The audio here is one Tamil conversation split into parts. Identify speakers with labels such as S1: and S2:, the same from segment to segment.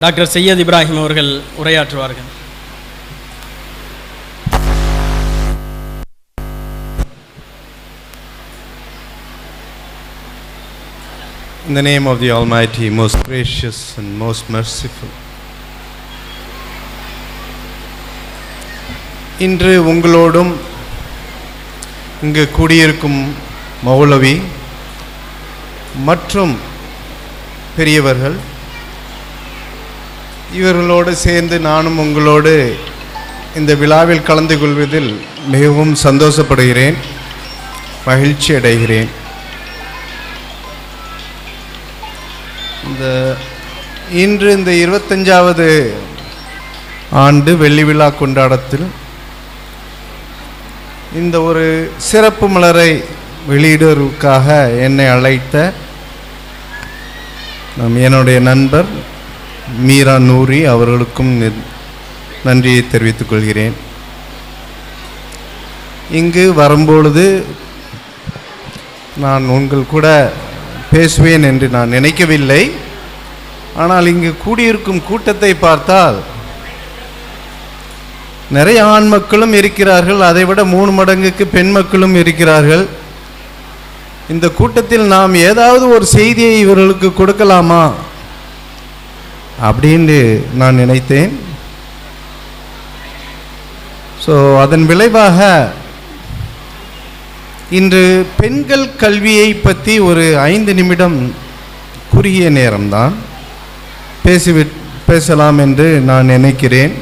S1: டாக்டர் சையத் இப்ராஹிம் அவர்கள் உரையாற்றுவார்கள்
S2: In the name of the Almighty, most gracious and most merciful. இன்று உங்களோடும் இங்கு கூடியிருக்கும் மௌலவி மற்றும் பெரியவர்கள் இவர்களோடு சேர்ந்து நானும் உங்களோடு இந்த விழாவில் கலந்து கொள்வதில் மிகவும் சந்தோஷப்படுகிறேன் மகிழ்ச்சி அடைகிறேன். இந்த இன்று இந்த இருபத்தஞ்சாவது ஆண்டு வெள்ளி விழா கொண்டாடத்தில் இந்த ஒரு சிறப்பு மலரை வெளியிடுவதற்காக என்னை அழைத்த நம் என்னுடைய நண்பர் மீரா நூரி அவர்களுக்கும் நன்றியை தெரிவித்துக் கொள்கிறேன். இங்கு வரும்பொழுது நான் உங்கள் கூட பேசுவேன் என்று நான் நினைக்கவில்லை. ஆனால் இங்கு கூடியிருக்கும் கூட்டத்தை பார்த்தால் நிறைய ஆண் மக்களும் இருக்கிறார்கள் அதைவிட மூணு மடங்குக்கு பெண் மக்களும் இருக்கிறார்கள். இந்த கூட்டத்தில் நாம் ஏதாவது ஒரு செய்தியை இவர்களுக்கு கொடுக்கலாமா? அப்படின்னு நான் நினைத்தேன். ஸோ அதன் விளைவாக இன்று பெண்கள் கல்வியை பற்றி ஒரு ஐந்து நிமிடம் குறுகிய நேரம்தான். பேசிவி பேசலாம் என்று நான் நினைக்கிறேன்.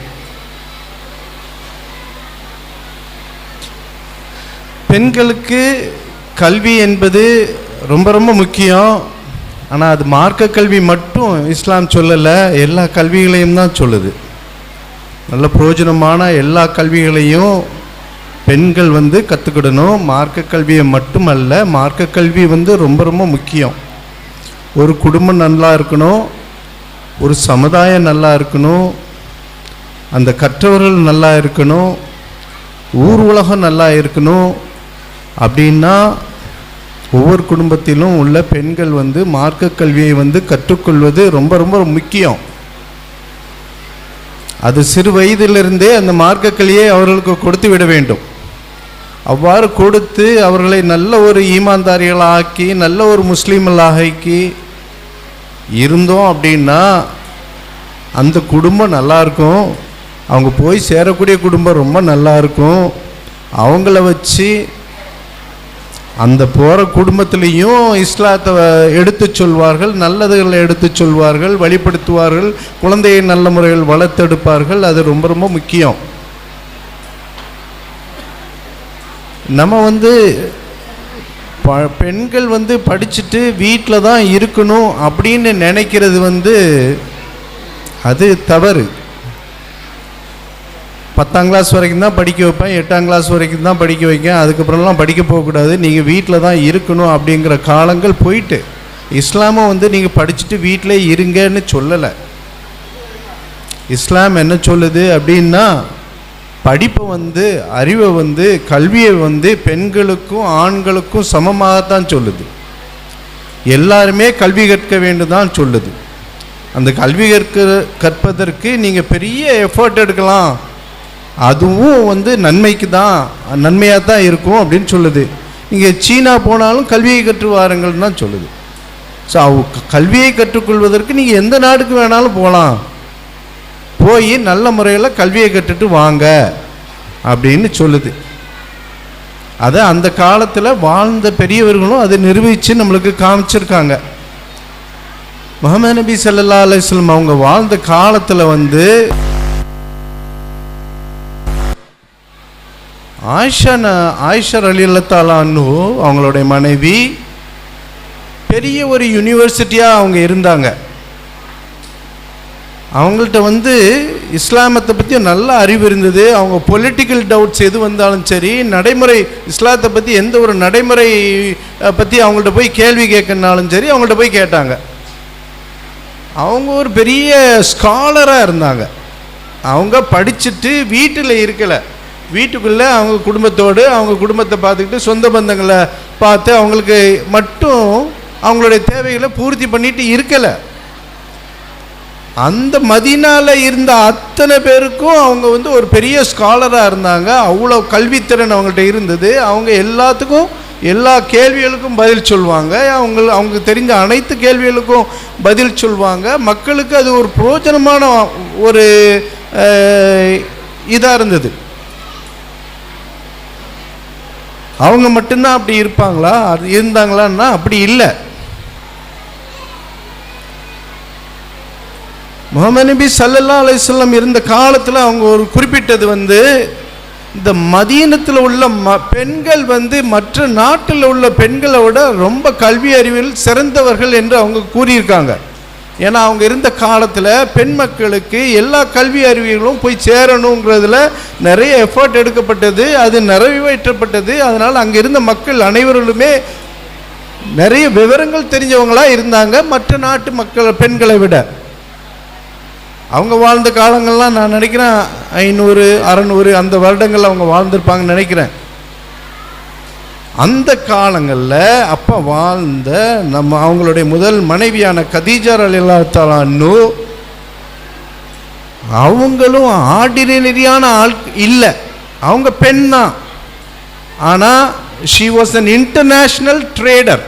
S2: பெண்களுக்கு கல்வி என்பது ரொம்ப ரொம்ப முக்கியம். ஆனால் அது மார்க்க கல்வி மட்டும் இஸ்லாம் சொல்லலை எல்லா கல்விகளையும் தான் சொல்லுது. நல்ல பிரயோஜனமான எல்லா கல்விகளையும் பெண்கள் வந்து கற்றுக்கிடணும் மார்க்க கல்வியை மட்டுமல்ல மார்க்க கல்வி வந்து ரொம்ப ரொம்ப முக்கியம். ஒரு குடும்பம் நல்லா இருக்கணும் ஒரு சமுதாயம் நல்லா இருக்கணும் அந்த கற்றவர்கள் நல்லா இருக்கணும் ஊர் உலகம் நல்லா இருக்கணும் அப்படின்னா ஒவ்வொரு குடும்பத்திலும் உள்ள பெண்கள் வந்து மார்க்க கல்வியை வந்து கற்றுக்கொள்வது ரொம்ப ரொம்ப முக்கியம். அது சிறு வயதிலிருந்தே அந்த மார்க்க கல்வியை அவர்களுக்கு கொடுத்து விட வேண்டும். அவ்வாறு கொடுத்து அவர்களை நல்ல ஒரு ஈமான்தாரிகளாக்கி நல்ல ஒரு முஸ்லீம்களாகி இருந்தோம் அப்படின்னா அந்த குடும்பம் நல்லா இருக்கும். அவங்க போய் சேரக்கூடிய குடும்பம் ரொம்ப நல்லா இருக்கும். அவங்கள வச்சு அந்த போகிற குடும்பத்திலையும் இஸ்லாத்தை எடுத்து சொல்வார்கள் நல்லதுகளை எடுத்து சொல்வார்கள் வழிப்படுத்துவார்கள் குழந்தையை நல்ல முறையில் வளர்த்தெடுப்பார்கள். அது ரொம்ப ரொம்ப முக்கியம். நம்ம வந்து ப- பெண்கள் வந்து படிச்சுட்டு வீட்டில் தான் இருக்கணும் அப்படின்னு நினைக்கிறது வந்து அது தவறு. பத்தாம் கிளாஸ் வரைக்கும் தான் படிக்க வைப்பேன் எட்டாம் கிளாஸ் வரைக்கும் தான் படிக்க வைக்கேன். அதுக்கப்புறம்லாம் படிக்க போகக்கூடாது. நீங்கள் வீட்டில் தான் இருக்கணும் அப்படிங்கிற காலங்கள் போயிட்டு இஸ்லாமை வந்து நீங்கள் படிச்சுட்டு வீட்டிலே இருங்கன்னு சொல்லலை. இஸ்லாம் என்ன சொல்லுது அப்படின்னா படிப்பை வந்து அறிவை வந்து கல்வியை வந்து பெண்களுக்கும் ஆண்களுக்கும் சமமாகத்தான் சொல்லுது. எல்லாருமே கல்வி கற்க வேண்டும் தான் சொல்லுது. அந்த கல்வி கற்க கற்பதற்கு நீங்கள் பெரிய எஃபர்ட் எடுக்கலாம். அதுவும் வந்து நன்மைக்கு தான் நன்மையாக தான் இருக்கும் அப்படின்னு சொல்லுது. நீங்கள் சீனா போனாலும் கல்வியை கற்று வாருங்கள் தான் சொல்லுது. ஸோ கல்வியை கற்றுக்கொள்வதற்கு நீங்கள் எந்த நாடுக்கு வேணாலும் போகலாம் போய் நல்ல முறையில் கல்வியை கற்றுட்டு வாங்க அப்படின்னு சொல்லுது. அதை அந்த காலத்தில் வாழ்ந்த பெரியவர்களும் அதை நிரூபித்து நம்மளுக்கு காமிச்சிருக்காங்க. முகமது நபி சல்லா அலைஹி அவங்க வாழ்ந்த காலத்தில் வந்து ஆயிஷா ஆயிஷர் அலிலத்தாலான்னு அவங்களுடைய மனைவி பெரிய ஒரு யூனிவர்சிட்டியாக அவங்க இருந்தாங்க. அவங்கள்ட்ட வந்து இஸ்லாமத்தை பற்றி நல்ல அறிவு இருந்தது. அவங்க பொலிட்டிக்கல் டவுட்ஸ் எது வந்தாலும் சரி நடைமுறை இஸ்லாத்தை பற்றி எந்த ஒரு நடைமுறை பற்றி அவங்கள்ட்ட போய் கேள்வி கேட்கனாலும் சரி அவங்கள்ட்ட போய் கேட்டாங்க. அவங்க ஒரு பெரிய ஸ்காலராக இருந்தாங்க. அவங்க படிச்சுட்டு வீட்டில் இருக்கலை. வீட்டுக்குள்ளே அவங்க குடும்பத்தோடு அவங்க குடும்பத்தை பார்த்துக்கிட்டு சொந்த பந்தங்களை பார்த்து அவங்களுக்கு மட்டும் அவங்களுடைய தேவைகளை பூர்த்தி பண்ணிட்டு இருக்கலை. அந்த மதினால இருந்த அத்தனை பேருக்கும் அவங்க வந்து ஒரு பெரிய ஸ்காலராக இருந்தாங்க. அவ்வளோ கல்வித்திறன் அவங்கள்ட்ட இருந்தது. அவங்க எல்லாத்துக்கும் எல்லா கேள்விகளுக்கும் பதில் சொல்லுவாங்க. அவங்க அவங்களுக்கு தெரிஞ்ச அனைத்து கேள்விகளுக்கும் பதில் சொல்லுவாங்க. மக்களுக்கு அது ஒரு புரோஜனமான ஒரு இதாக இருந்தது. அவங்க மட்டும்தான் அப்படி இருப்பாங்களா? அது இருந்தாங்களான்னா அப்படி இல்லை. முகமது நபி சல்லல்லா அலிஸ்லாம் இருந்த காலத்தில் அவங்க ஒரு குறிப்பிட்டது வந்து இந்த மதியனத்தில் உள்ள ம பெண்கள் வந்து மற்ற நாட்டில் உள்ள பெண்களை விட ரொம்ப கல்வி அறிவில் சிறந்தவர்கள் என்று அவங்க கூறியிருக்காங்க. ஏன்னா அவங்க இருந்த காலத்தில் பெண் மக்களுக்கு எல்லா கல்வி அறிவியலும் போய் சேரணுங்கிறதுல நிறைய எஃபர்ட் எடுக்கப்பட்டது அது நிறைவேற்றப்பட்டது. அதனால் அங்கே இருந்த மக்கள் அனைவர்களுமே நிறைய விவரங்கள் தெரிஞ்சவங்களாக இருந்தாங்க மற்ற நாட்டு மக்கள் பெண்களை விட. அவங்க வாழ்ந்த காலங்கள்லாம் நான் நினைக்கிறேன் ஐநூறு அறநூறு அந்த வருடங்கள் அவங்க வாழ்ந்திருப்பாங்கன்னு நினைக்கிறேன். அந்த காலங்களில் அப்போ வாழ்ந்த நம்ம அவங்களுடைய முதல் மனைவியான கதீஜர் அலிலாத்தாலு அவங்களும் ஆர்டினரியான ஆள் இல்லை. அவங்க பெண் தான். ஆனால் she was an international trader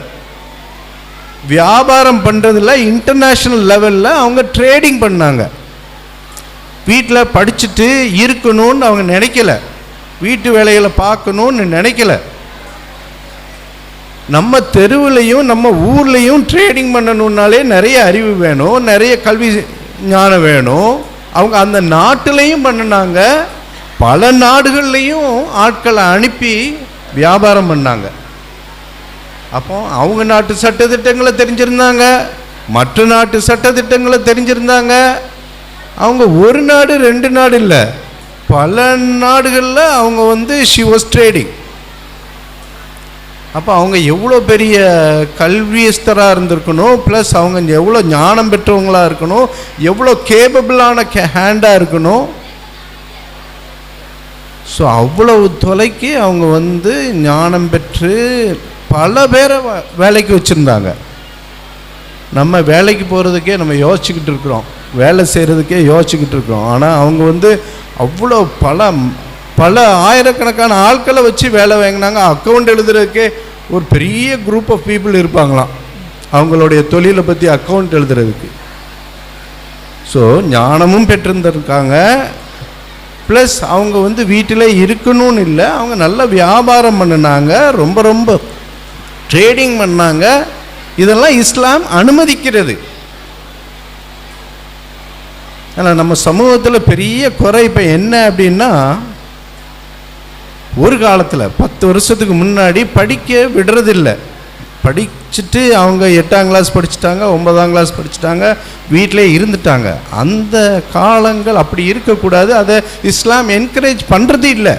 S2: வியாபாரம் பண்ணுறதுல இன்டர்நேஷ்னல் லெவலில் அவங்க ட்ரேடிங் பண்ணாங்க. வீட்டில் படிச்சுட்டு இருக்கணும்னு அவங்க நினைக்கல. வீட்டு வேலைகளை பார்க்கணுன்னு நினைக்கல. நம்ம தெருவுலையும் நம்ம ஊர்லேயும் ட்ரேடிங் பண்ணணுன்னாலே நிறைய அறிவு வேணும் நிறைய கல்வி ஞானம் வேணும். அவங்க அந்த நாட்டிலையும் பண்ணினாங்க. பல நாடுகள்லையும் ஆட்களை அனுப்பி வியாபாரம் பண்ணாங்க. அப்போ அவங்க நாட்டு சட்டத்திட்டங்களை தெரிஞ்சிருந்தாங்க. மற்ற நாட்டு சட்டத்திட்டங்களை தெரிஞ்சிருந்தாங்க. அவங்க ஒரு நாடு ரெண்டு நாடு இல்லை. பல நாடுகளில் அவங்க வந்து ஷி வாஸ் ட்ரேடிங் அப்போ அவங்க எவ்வளோ பெரிய கல்வியஸ்தராக இருந்திருக்கணும் ப்ளஸ் அவங்க எவ்வளோ ஞானம் பெற்றவங்களாக இருக்கணும் எவ்வளோ கேபபிளான கே ஹேண்டாக இருக்கணும். ஸோ அவ்வளவு தொலைக்கு அவங்க வந்து ஞானம் பெற்று பல பேரை வேலைக்கு வச்சுருந்தாங்க. நம்ம வேலைக்கு போகிறதுக்கே நம்ம யோசிச்சுக்கிட்டு இருக்கிறோம். வேலை செய்கிறதுக்கே யோசிச்சுக்கிட்டு இருக்கிறோம். ஆனால் அவங்க வந்து அவ்வளோ பல பல ஆயிரக்கணக்கான ஆட்களை வச்சு வேலை வாங்கினாங்க. அக்கௌண்ட் எழுதுறதுக்கே ஒரு பெரிய குரூப் ஆஃப் பீப்புள் இருப்பாங்களாம். அவங்களுடைய தொழிலை பற்றி அக்கௌண்ட் எழுதுறதுக்கு. ஸோ ஞானமும் பெற்றிருந்திருக்காங்க. ப்ளஸ் அவங்க வந்து வீட்டில் இருக்கணும்னு இல்லை. அவங்க நல்ல வியாபாரம் பண்ணினாங்க. ரொம்ப ரொம்ப ட்ரேடிங் பண்ணாங்க. இதெல்லாம் இஸ்லாம் அனுமதிக்கிறது. ஆனால் நம்ம சமூகத்தில் பெரிய குறை இப்போ என்ன அப்படின்னா ஒரு காலத்தில் பத்து வருஷத்துக்கு முன்னாடி படிக்க விடுறதில்லை. படிச்சுட்டு அவங்க எட்டாம் கிளாஸ் படிச்சுட்டாங்க ஒன்பதாம் கிளாஸ் படிச்சுட்டாங்க வீட்டிலே இருந்துட்டாங்க. அந்த காலங்கள் அப்படி இருக்கக்கூடாது. அதை இஸ்லாம் என்கரேஜ் பண்ணுறது இல்லை.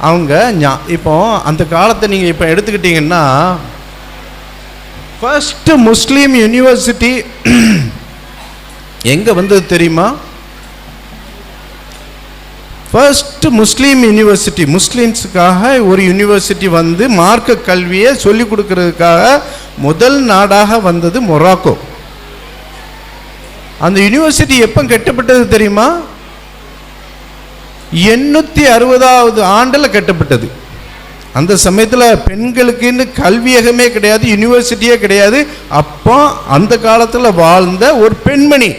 S2: அவங்க ஞா- இப்போ அந்த காலத்தை நீங்கள் இப்போ எடுத்துக்கிட்டிங்கன்னா ஃபஸ்ட்டு முஸ்லீம் யூனிவர்சிட்டி எங்கே வந்தது தெரியுமா? ஃபர்ஸ்ட் முஸ்லீம் யூனிவர்சிட்டி முஸ்லீம்ஸுக்காக ஒரு யூனிவர்சிட்டி வந்து மார்க்க கல்வியை சொல்லிக் கொடுக்கறதுக்காக முதல் நாடாக வந்தது மொராக்கோ. அந்த யூனிவர்சிட்டி எப்போ கட்டப்பட்டது தெரியுமா? எண்ணூற்றி அறுபதாவது ஆண்டில் கட்டப்பட்டது. அந்த சமயத்தில் பெண்களுக்குன்னு கல்வியகமே கிடையாது யூனிவர்சிட்டியே கிடையாது. அப்போ அந்த காலத்தில் வாழ்ந்த ஒரு பெண்மணி.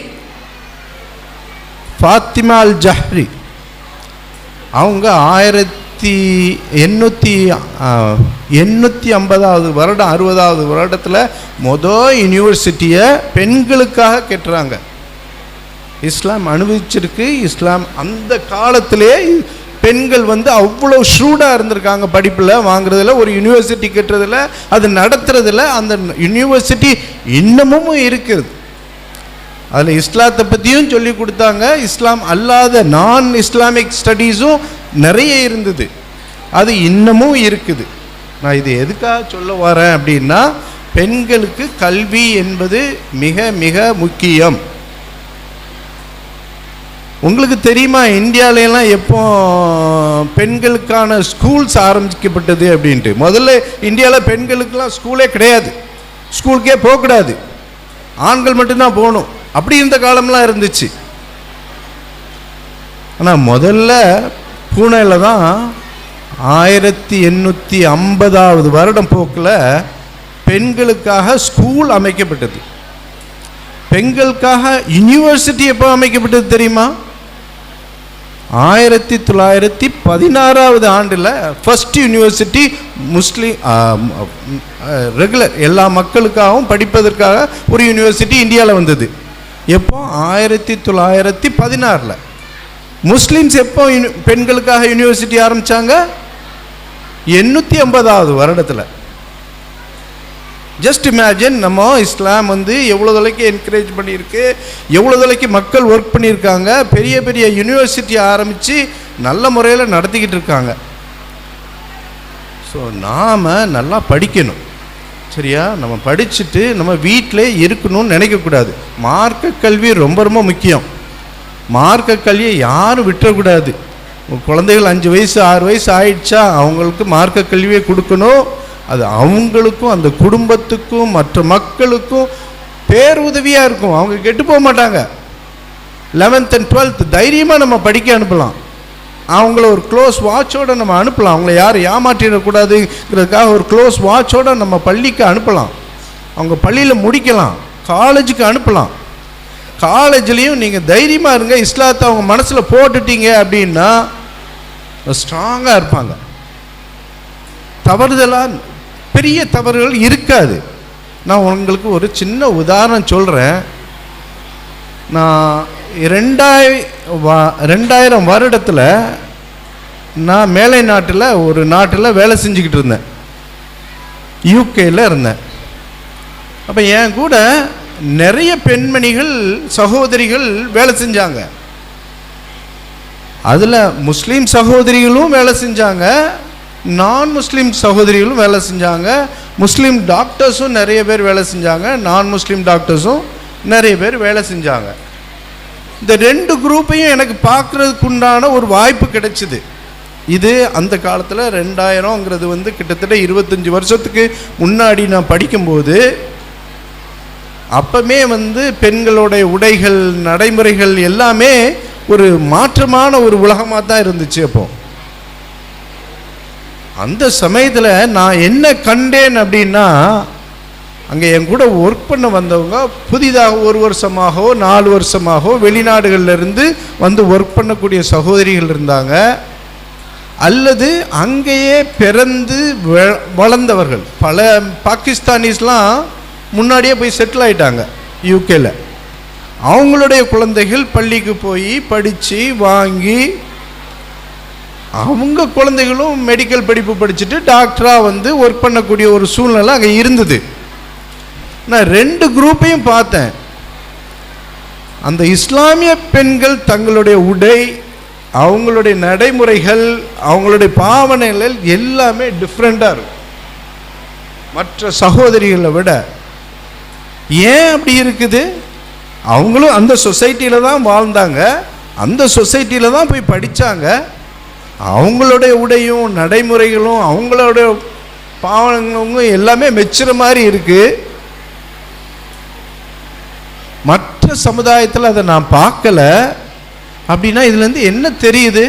S2: ஃபாத்திமா அல் ஜஹ்ரி அவங்க ஆயிரத்தி எண்ணூற்றி எண்ணூற்றி ஐம்பதாவது வருடம் அறுபதாவது வருடத்தில் மொதல் யூனிவர்சிட்டியை பெண்களுக்காக கட்டுறாங்க. இஸ்லாம் அனுபவிச்சிருக்கு. இஸ்லாம் அந்த காலத்திலே பெண்கள் வந்து அவ்வளோ ஷூடாக இருந்திருக்காங்க படிப்பில் வாங்குறதுல ஒரு யூனிவர்சிட்டி கட்டுறதில் அது நடத்துறதில் அந்த யூனிவர்சிட்டி இன்னமும் இருக்கிறது அதில் இஸ்லாத்தை பற்றியும் சொல்லி கொடுத்தாங்க. இஸ்லாம் அல்லாத நான் இஸ்லாமிக் ஸ்டடீஸும் நிறைய இருந்தது. அது இன்னமும் இருக்குது. நான் இது எதுக்காக சொல்ல வரேன் அப்படின்னா பெண்களுக்கு கல்வி என்பது மிக மிக முக்கியம். உங்களுக்கு தெரியுமா இந்தியாவிலலாம் எப்போ பெண்களுக்கான ஸ்கூல்ஸ் ஆரம்பிக்கப்பட்டது அப்படின்ட்டு? முதல்ல இந்தியாவில் பெண்களுக்கெல்லாம் ஸ்கூலே கிடையாது. ஸ்கூலுக்கே போகக்கூடாது. ஆண்கள் மட்டும்தான் போகணும். அப்படி இருந்த காலம்லாம் இருந்துச்சு. ஆனால் முதல்ல பூனேல தான் ஆயிரத்தி எண்ணூற்றி ஐம்பதாவது வருடம் போக்கில் பெண்களுக்காக ஸ்கூல் அமைக்கப்பட்டது. பெண்களுக்காக யூனிவர்சிட்டி எப்போ அமைக்கப்பட்டது தெரியுமா? ஆயிரத்தி தொள்ளாயிரத்தி பதினாறாவது ஆண்டில் ஃபர்ஸ்ட் யூனிவர்சிட்டி முஸ்லீம் ரெகுலர் எல்லா மக்களுக்காகவும் படிப்பதற்காக ஒரு யூனிவர்சிட்டி இந்தியாவில் வந்தது. எப்போ? ஆயிரத்தி தொள்ளாயிரத்தி பதினாறில். முஸ்லீம்ஸ் எப்போ பெண்களுக்காக யூனிவர்சிட்டி ஆரம்பித்தாங்க எண்ணூற்றி ஐம்பதாவது வருடத்தில். ஜஸ்ட் இமேஜின் நம்ம இஸ்லாம் வந்து எவ்வளோ தொலைக்கு என்கரேஜ் பண்ணியிருக்கு எவ்வளோ தொலைக்கு மக்கள் ஒர்க் பண்ணியிருக்காங்க பெரிய பெரிய யூனிவர்சிட்டி ஆரம்பித்து நல்ல முறையில் நடத்திக்கிட்டு இருக்காங்க. ஸோ நாம் நல்லா படிக்கணும். சரியா? நம்ம படிச்சுட்டு நம்ம வீட்டிலே இருக்கணும்னு நினைக்கக்கூடாது மார்க்க கல்வி ரொம்ப ரொம்ப முக்கியம். மார்க்க கல்வியை யாரும் விட்டுறக்கூடாது. குழந்தைகள் அஞ்சு வயசு ஆறு வயசு ஆயிடுச்சா அவங்களுக்கு மார்க்க கல்வியை கொடுக்கணும். அது அவங்களுக்கும் அந்த குடும்பத்துக்கும் மற்ற மக்களுக்கும் பேருதவியாக இருக்கும். அவங்க கெட்டு போக மாட்டாங்க. லெவன்த் அண்ட் டுவெல்த் தைரியமாக நம்ம படிக்க அனுப்பலாம். அவங்கள ஒரு க்ளோஸ் வாட்சோடு நம்ம அனுப்பலாம். அவங்கள யாரும் ஏமாற்றிடக்கூடாதுங்கிறதுக்காக ஒரு க்ளோஸ் வாட்சோட நம்ம பள்ளிக்கு அனுப்பலாம். அவங்க பள்ளியில் முடிக்கலாம். காலேஜுக்கு அனுப்பலாம். காலேஜ்லேயும் நீங்கள் தைரியமாக இருங்க. இஸ்லாத்தை அவங்க மனசில் போட்டுட்டீங்க அப்படின்னா ஸ்ட்ராங்காக இருப்பாங்க. தவறுதலாக பெரிய தவறுகள் இருக்காது. நான் உங்களுக்கு ஒரு சின்ன உதாரணம் சொல்கிறேன் நான் ரெண்டாய் வா ரெண்டாயிரம் வருடத்தில் நான் மேலை நாட்டில் ஒரு நாட்டில் வேலை செஞ்சுக்கிட்டு இருந்தேன். யூகேயில் இருந்தேன். அப்போ என் கூட நிறைய பெண்மணிகள் சகோதரிகள் வேலை செஞ்சாங்க. அதில் முஸ்லீம் சகோதரிகளும் வேலை செஞ்சாங்க நான் முஸ்லீம் சகோதரிகளும் வேலை செஞ்சாங்க முஸ்லீம் டாக்டர்ஸும் நிறைய பேர் வேலை செஞ்சாங்க நான் முஸ்லீம் டாக்டர்ஸும் நிறைய பேர் வேலை செஞ்சாங்க. இந்த ரெண்டு குரூப்பையும் எனக்கு பார்க்குறதுக்கு உண்டான ஒரு வாய்ப்பு கிடைச்சிது. இது அந்த காலத்தில் ரெண்டாயிரங்கிறது வந்து கிட்டத்தட்ட இருபத்தஞ்சி வருஷத்துக்கு முன்னாடி நான் படிக்கும்போது அப்பமே வந்து பெண்களுடைய உடைகள் நடைமுறைகள் எல்லாமே ஒரு மாற்றமான ஒரு உலகமாக தான் இருந்துச்சு அப்போ. அந்த சமயத்தில் நான் என்ன கண்டேன் அப்படின்னா அங்கே என் கூட ஒர்க் பண்ண வந்தவங்க புதிதாக ஒரு வருஷமாகவோ நாலு வருஷமாகவோ வெளிநாடுகள்ல இருந்து வந்து ஒர்க் பண்ணக்கூடிய சகோதரிகள் இருந்தாங்க. அல்லது அங்கேயே பிறந்து வ- வளர்ந்தவர்கள். பல பாகிஸ்தானிஸ்லாம் முன்னாடியே போய் செட்டில் ஆயிட்டாங்க யூகேல அவங்களுடைய குழந்தைகள் பள்ளிக்கு போய் படித்து வாங்கி அவங்க குழந்தைகளும் மெடிக்கல் படிப்பு படிச்சுட்டு டாக்டராக வந்து ஒர்க் பண்ணக்கூடிய ஒரு சூழ்நிலை அங்கே இருந்தது. நான் ரெண்டு குரூப்பையும் பார்த்தேன். அந்த இஸ்லாமிய பெண்கள் தங்களுடைய உடை அவங்களுடைய நடைமுறைகள் அவங்களுடைய பாவனைகள் எல்லாமே டிஃப்ரெண்ட்டாக இருக்கும். மற்ற சகோதரிகளை விட. ஏன் அப்படி இருக்குது? அவங்களும் அந்த சொசைட்டியில் தான் வாழ்ந்தாங்க. அந்த சொசைட்டியில் தான் போய் படித்தாங்க அவங்களுடைய உடையும் நடைமுறைகளும் அவங்களுடைய பாவனங்களும் எல்லாமே மெச்சுற மாதிரி இருக்குது மற்ற சமுதாயத்தில் அதை நான் பார்க்கல. அப்படின்னா இதுலேருந்து என்ன தெரியுது?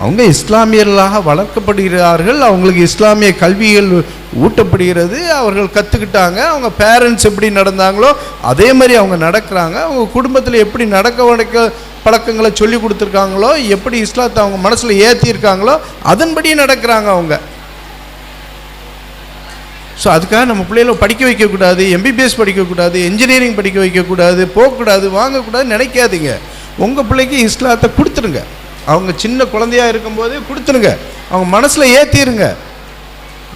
S2: அவங்க இஸ்லாமியர்களாக வளர்க்கப்படுகிறார்கள். அவங்களுக்கு இஸ்லாமிய கல்விகள் ஊட்டப்படுகிறது. அவர்கள் கற்றுக்கிட்டாங்க அவங்க பேரண்ட்ஸ் எப்படி நடந்தாங்களோ அதே மாதிரி அவங்க நடக்கிறாங்க. அவங்க குடும்பத்தில் எப்படி நடக்க வடக்க பழக்கங்களை சொல்லி கொடுத்துருக்காங்களோ எப்படி இஸ்லாத்தை அவங்க மனசில் ஏற்றியிருக்காங்களோ அதன்படி நடக்கிறாங்க அவங்க. ஸோ அதுக்காக நம்ம பிள்ளைகளை படிக்க வைக்கக்கூடாது எம்பிபிஎஸ் படிக்கக்கூடாது இன்ஜினியரிங் படிக்க வைக்கக்கூடாது போகக்கூடாது வாங்கக்கூடாது நினைக்காதீங்க. உங்கள் பிள்ளைக்கு இஸ்லாத்தை கொடுத்துருங்க. அவங்க சின்ன குழந்தையா இருக்கும்போதே கொடுத்துருங்க. அவங்க மனசில் ஏற்றிடுங்க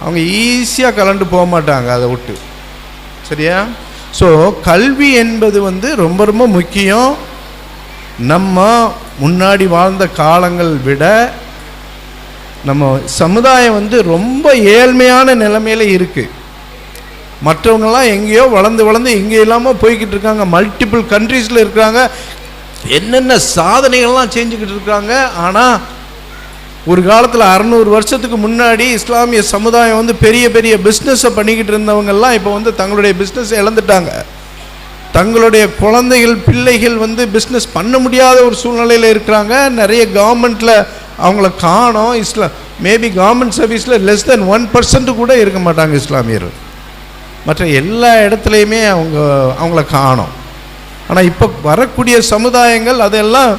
S2: அவங்க ஈஸியாக கலண்டு போக மாட்டாங்க அதை விட்டு. சரியா? ஸோ கல்வி என்பது வந்து ரொம்ப ரொம்ப முக்கியம். நம்ம முன்னாடி வாழ்ந்த காலங்கள் விட நம்ம சமுதாயம் வந்து ரொம்ப ஏழ்மையான நிலைமையில் இருக்குது மற்றவங்கெல்லாம் எங்கேயோ வளர்ந்து வளர்ந்து இங்கே இல்லாமல் போய்கிட்டு இருக்காங்க. மல்டிபிள் கண்ட்ரீஸில் இருக்கிறாங்க என்னென்ன சாதனைகள்லாம் செஞ்சுக்கிட்டு இருக்காங்க. ஆனால் ஒரு காலத்தில் அறநூறு வருஷத்துக்கு முன்னாடி இஸ்லாமிய சமுதாயம் வந்து பெரிய பெரிய பிஸ்னஸை பண்ணிக்கிட்டு இருந்தவங்கெல்லாம் இப்போ வந்து தங்களுடைய பிஸ்னஸை இழந்துட்டாங்க. தங்களுடைய குழந்தைகள் பிள்ளைகள் வந்து பிஸ்னஸ் பண்ண முடியாத ஒரு சூழ்நிலையில் இருக்கிறாங்க. நிறைய கவர்மெண்ட்டில் அவங்கள காணோம். இஸ்லாம் மேபி கவர்மெண்ட் சர்வீஸில் லெஸ் தென் ஒன் பர்சன்ட் கூட இருக்க மாட்டாங்க இஸ்லாமியர் மற்ற எல்லா இடத்துலையுமே அவங்க அவங்கள காணோம். ஆனால் இப்போ வரக்கூடிய சமுதாயங்கள் அதெல்லாம்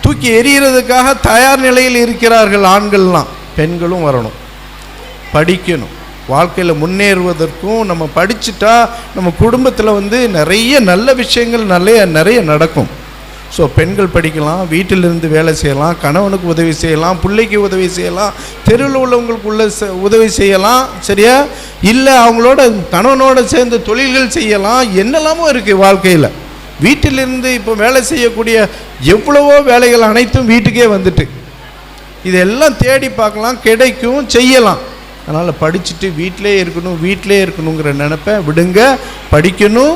S2: தூக்கி எறிகிறதுக்காக தயார் நிலையில் இருக்கிறார்கள் ஆண்கள்லாம். பெண்களும் வரணும். படிக்கணும். வாழ்க்கையில் முன்னேறுவதற்கும் நம்ம படிச்சுட்டா நம்ம குடும்பத்தில் வந்து நிறைய நல்ல விஷயங்கள் நிறைய நிறைய நடக்கும். ஸோ பெண்கள் படிக்கலாம் வீட்டிலிருந்து வேலை செய்யலாம் கணவனுக்கு உதவி செய்யலாம் பிள்ளைக்கு உதவி செய்யலாம் தெருவில் உள்ளவங்களுக்கு உள்ள உதவி செய்யலாம் சரியா? இல்லை அவங்களோட கணவனோட சேர்ந்து தொழில்கள் செய்யலாம் என்னெல்லாமோ இருக்குது வாழ்க்கையில். வீட்டிலிருந்து இப்போ வேலை செய்யக்கூடிய எவ்வளவோ வேலைகள் அனைத்தும் வீட்டுக்கே வந்துட்டு. இதெல்லாம் தேடி பார்க்கலாம் கிடைக்கும் செய்யலாம். அதனால் படிச்சுட்டு வீட்டிலே இருக்கணும் வீட்டிலே இருக்கணுங்கிற நினப்பை விடுங்க படிக்கணும்.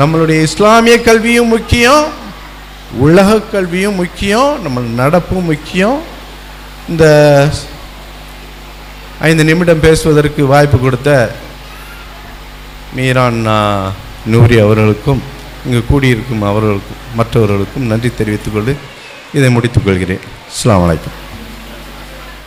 S2: நம்மளுடைய இஸ்லாமிய கல்வியும் முக்கியம். உலக கல்வியும் முக்கியம் நம்ம நடப்பும் முக்கியம். இந்த ஐந்து நிமிடம் பேசுவதற்கு வாய்ப்பு கொடுத்த மீரான் நூரி அவர்களுக்கும் இங்கு கூடியிருக்கும் அவர்களுக்கும் மற்றவர்களுக்கும் நன்றி தெரிவித்துக்கொண்டு இதை முடித்துக்கொள்கிறேன் அஸ்லாம் வலைக்கம்